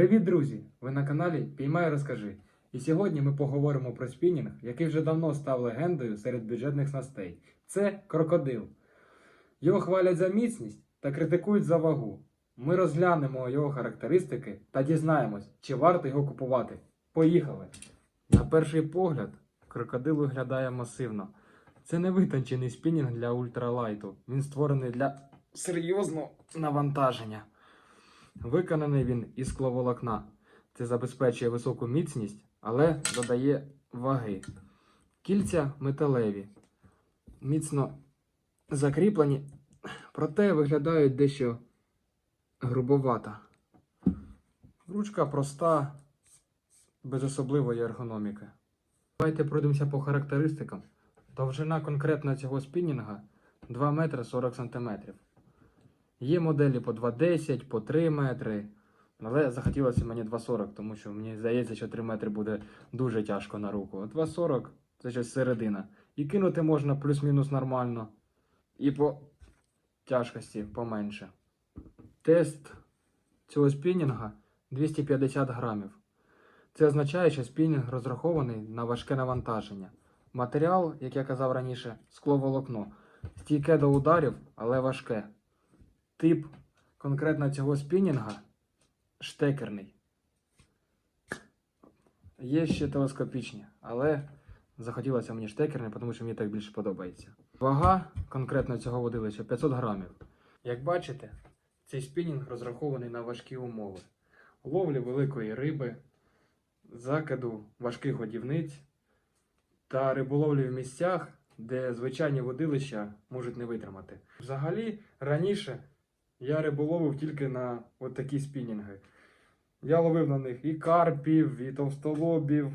Привіт, друзі! Ви на каналі Піймай розкажи. І сьогодні ми поговоримо про спінінг, який вже давно став легендою серед бюджетних снастей. Це крокодил. Його хвалять за міцність та критикують за вагу. Ми розглянемо його характеристики та дізнаємось, чи варто його купувати. Поїхали! На перший погляд, крокодил виглядає масивно. Це не витончений спінінг для ультралайту. Він створений для серйозного навантаження. Виконаний він із скловолокна. Це забезпечує високу міцність, але додає ваги. Кільця металеві, міцно закріплені, проте виглядають дещо грубовато. Ручка проста, без особливої ергономіки. Давайте пройдемося по характеристикам. Довжина конкретно цього спінінга 2 метри 40 сантиметрів. Є моделі по 2,10, по 3 метри. Але захотілося мені 2,40, тому що мені здається, що 3 метри буде дуже тяжко на руку. 2,40 це щось середина. І кинути можна плюс-мінус нормально. І по тяжкості поменше. Тест цього спінінга 250 грамів. Це означає, що спінінг розрахований на важке навантаження. Матеріал, як я казав раніше, скловолокно. Стійке до ударів, але важке. Тип конкретно цього спінінга штекерний. Є ще телескопічні, але захотілося мені штекерний, тому що мені так більше подобається. Вага конкретно цього водилища 500 грамів. Як бачите, цей спінінг розрахований на важкі умови. Ловлі великої риби, закиду важких годівниць та риболовлі в місцях, де звичайні водилища можуть не витримати. Взагалі, раніше я риболовив тільки на такі спінінги. Я ловив на них і карпів, і товстолобів.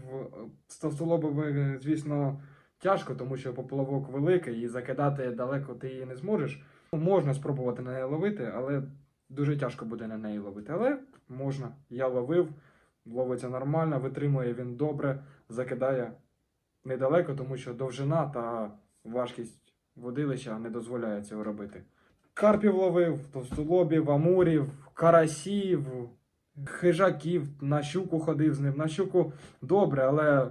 З товстолобами, звісно, тяжко, тому що поплавок великий і закидати далеко ти її не зможеш. Можна спробувати на неї ловити, але дуже тяжко буде на неї ловити. Але можна. Я ловив, ловиться нормально, витримує він добре, закидає недалеко, тому що довжина та важкість водилища не дозволяє цього робити. Карпів ловив, товстолобів, амурів, карасів, хижаків, на щуку ходив з ним. На щуку добре, але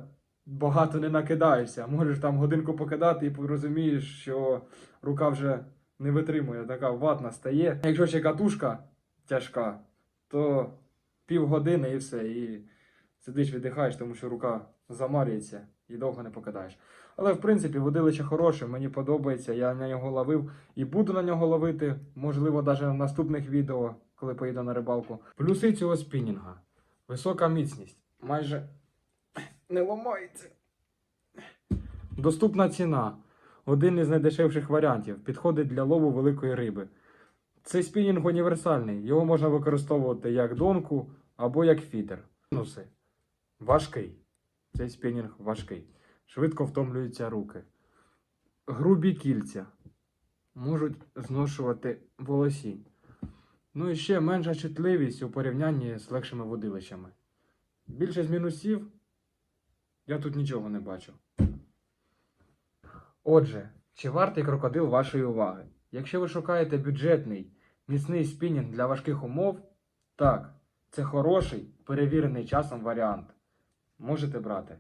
багато не накидаєшся. Можеш там годинку покидати і розумієш, що рука вже не витримує, така ватна стає. Якщо ще катушка тяжка, то півгодини і все. І сидиш, віддихаєш, тому що рука замарюється і довго не покидаєш. Але в принципі водилище хороше, мені подобається, я на нього ловив і буду на нього ловити, можливо, навіть в наступних відео, коли поїду на рибалку. Плюси цього спінінга. Висока міцність. Майже не ламається. Доступна ціна. Один із найдешевших варіантів. Підходить для лову великої риби. Цей спінінг універсальний. Його можна використовувати як донку або як фідер. Мінуси. Важкий. Цей спінінг важкий. Швидко втомлюються руки. Грубі кільця можуть зношувати волосінь. Ну і ще менша чутливість у порівнянні з легшими водилищами. Більше з мінусів я тут нічого не бачу. Отже, чи вартий крокодил вашої уваги? Якщо ви шукаєте бюджетний, міцний спінінг для важких умов, так, це хороший, перевірений часом варіант. Можете брати.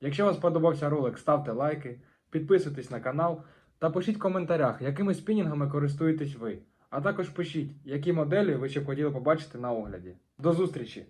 Якщо вам сподобався ролик, ставте лайки, підписуйтесь на канал та пишіть в коментарях, якими спінінгами користуєтесь ви. А також пишіть, які моделі ви ще б хотіли побачити на огляді. До зустрічі!